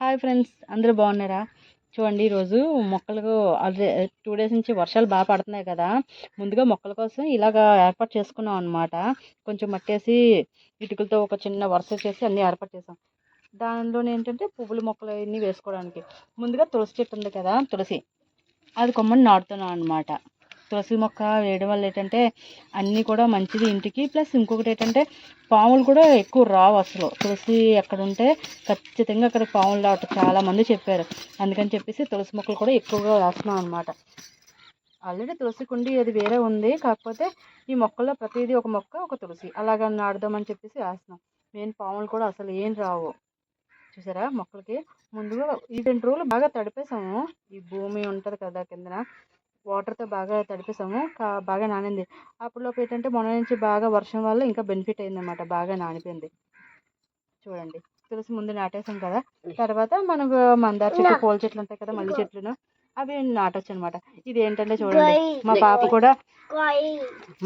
Hi friends అందరూ బాగున్నారా? చూడండి ఈరోజు మొక్కలకు అదే టూ డేస్ నుంచి వర్షాలు బాగా పడుతున్నాయి కదా. ముందుగా మొక్కల కోసం ఇలాగ ఏర్పాటు చేసుకున్నాం అనమాట కొంచెం మట్టేసి ఇటుకలతో ఒక చిన్న వరుస చేసి అన్నీ ఏర్పాటు చేసాం. దానిలో ఏంటంటే పువ్వుల మొక్కలు అవన్నీ వేసుకోవడానికి. ముందుగా తులసి చెట్టు ఉంది కదా తులసి. అది కొమ్మని నాటుతున్నాం అనమాట తులసి మొక్క వేయడం వల్ల ఏంటంటే అన్నీ కూడా మంచిది ఇంటికి. ప్లస్ ఇంకొకటి ఏంటంటే పాములు కూడా ఎక్కువ రావు అసలు. తులసి ఎక్కడ ఉంటే ఖచ్చితంగా అక్కడ పాములు రావటం చాలామంది చెప్పారు. అందుకని చెప్పేసి తులసి మొక్కలు కూడా ఎక్కువగా వేస్తున్నాం అనమాట ఆల్రెడీ తులసి కుండి అది వేరే ఉంది. కాకపోతే ఈ మొక్కల్లో ప్రతిదీ ఒక మొక్క ఒక తులసి. అలాగా నాటుదామని చెప్పేసి వేస్తున్నాం మెయిన్ పాములు కూడా అసలు ఏం రావు. చూసారా? మొక్కలకి ముందుగా ఈ రెండు రోజులు బాగా తడిపేసాము. ఈ భూమి ఉంటుంది కదా కిందన. వాటర్తో బాగా తడిపేసాము. బాగా నానింది. అప్పటిలోపు ఏంటంటే మొన్న నుంచి బాగా వర్షం వల్ల ఇంకా బెనిఫిట్ అయిందన్నమాట. బాగా నానిపోయింది. చూడండి. తులసి ముందు నాటేసాం కదా. తర్వాత మనకు మందార చెట్లు పూల చెట్లు ఉంటాయి కదా మల్లి చెట్లను. అవి నాటొచ్చు అనమాట ఇది ఏంటంటే చూడండి మా పాప కూడా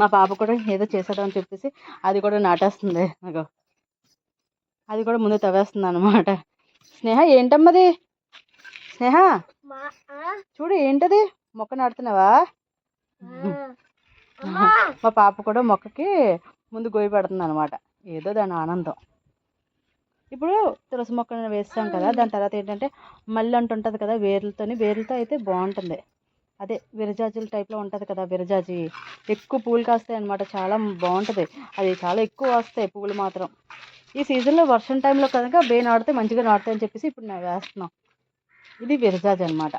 మా పాప కూడా ఏదో చేసేద్దామని చెప్పేసి అది కూడా నాటేస్తుంది. నాకు అది కూడా ముందు తవ్వేస్తుంది అనమాట స్నేహ ఏంటమ్మది? స్నేహ? చూడు ఏంటది? మొక్క నాటుతున్నావా? మా పాప కూడా మొక్కకి ముందు గోయి పెడుతుంది అనమాట ఏదో దాని ఆనందం. ఇప్పుడు తులసి మొక్కను వేస్తాం కదా దాని తర్వాత ఏంటంటే మళ్ళీ అంటుంటుంది కదా వేర్లతోని వేర్లతో అయితే బాగుంటుంది. అదే విరజాజుల టైప్లో ఉంటుంది కదా విరజాజి. ఎక్కువ పూలు కాస్తాయి అనమాట చాలా బాగుంటుంది. అది చాలా ఎక్కువ వస్తాయి పువ్వులు మాత్రం. ఈ సీజన్లో వర్షం టైంలో కనుక బే నాడితే మంచిగా నాటుతాయి అని చెప్పేసి ఇప్పుడు నేను వేస్తున్నాం. ఇది విరజాజి అనమాట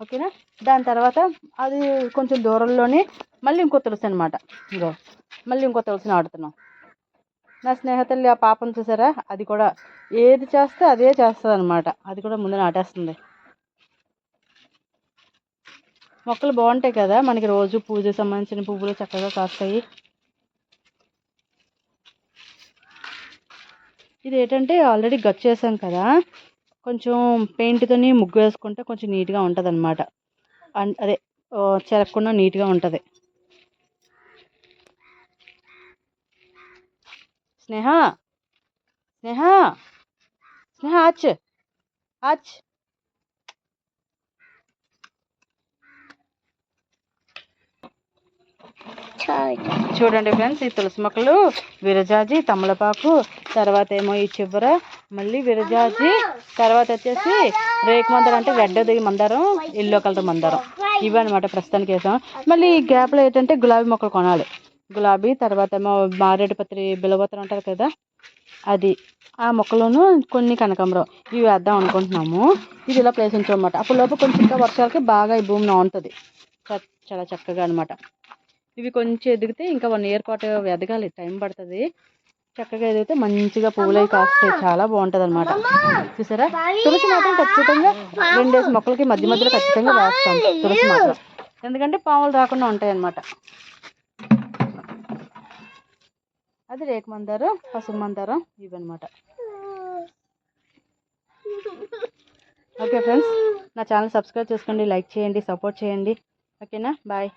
ఓకేనా? దాని తర్వాత అది కొంచెం దూరంలోనే మళ్ళీ ఇంకో తులసి అనమాట ఇంకో మళ్ళీ ఇంకో తులసి ఆడుతున్నాం. నా స్నేహితులు ఆ పాపను చూసారా? అది కూడా ఏది చేస్తే అదే చేస్తుంది అనమాట అది కూడా ముందు నాటేస్తుంది. మొక్కలు బాగుంటాయి కదా మనకి రోజు పూజకు సంబంధించిన పువ్వులు చక్కగా కాస్తాయి. ఇది ఏంటంటే ఆల్రెడీ గచ్చు చేసాం కదా. కొంచెం పెయింట్తోని ముగ్గు వేసుకుంటే కొంచెం నీట్గా ఉంటుంది అనమాట అదే చెరగకుండా నీట్గా ఉంటుంది. స్నేహ! స్నేహ! స్నేహ! ఆచ్! ఆచ్! చూడండి ఫ్రెండ్స్ ఈ తులసి మొక్కలు విరజాజి తమలపాకు తర్వాత ఏమో ఈ చివర మళ్ళీ విరజాజి తర్వాత వచ్చేసి రేకు మందారం అంటే రెడ్ది మందారం ఎల్లో కలర్ మందారం. ఇవి అనమాట ప్రస్తుతానికి వేసాం. మళ్ళీ ఈ గ్యాప్లో ఏంటంటే గులాబీ మొక్కలు కొనాలి. గులాబీ తర్వాత ఏమో మారేడుపత్రి బిలవతలు అంటారు కదా అది. ఆ మొక్కలోను కొన్ని కనకాంబరం. ఇవి వేద్దాం అనుకుంటున్నాము. ఇది ఇలా ప్లేస్ ఉంచామన్నమాట. అప్పుడు లోపు కొంచెం ఇంకా వర్షాలకి బాగా ఈ భూమి ఉంటుంది చాలా చక్కగా అనమాట ఇవి కొంచెం ఎదిగితే ఇంకా వన్ ఇయర్ పాటు ఎదగాలి. టైం పడుతుంది. చక్కగా ఎదిగితే మంచిగా పువ్వులు అవి కాస్తాయి చాలా బాగుంటుంది అనమాట చూసారా? తులసి మాత్రం ఖచ్చితంగా రెండేసి మొక్కలకి మధ్య మధ్యలో ఖచ్చితంగా వేస్తాం. తులసి మాత్రం. ఎందుకంటే పాములు రాకుండా ఉంటాయి అన్నమాట అది రేకు మందారం పసుపు మందారం ఇవన్నమాట. ఓకే ఫ్రెండ్స్ నా ఛానల్ సబ్స్క్రైబ్ చేసుకోండి లైక్ చేయండి సపోర్ట్ చేయండి. ఓకేనా? బాయ్.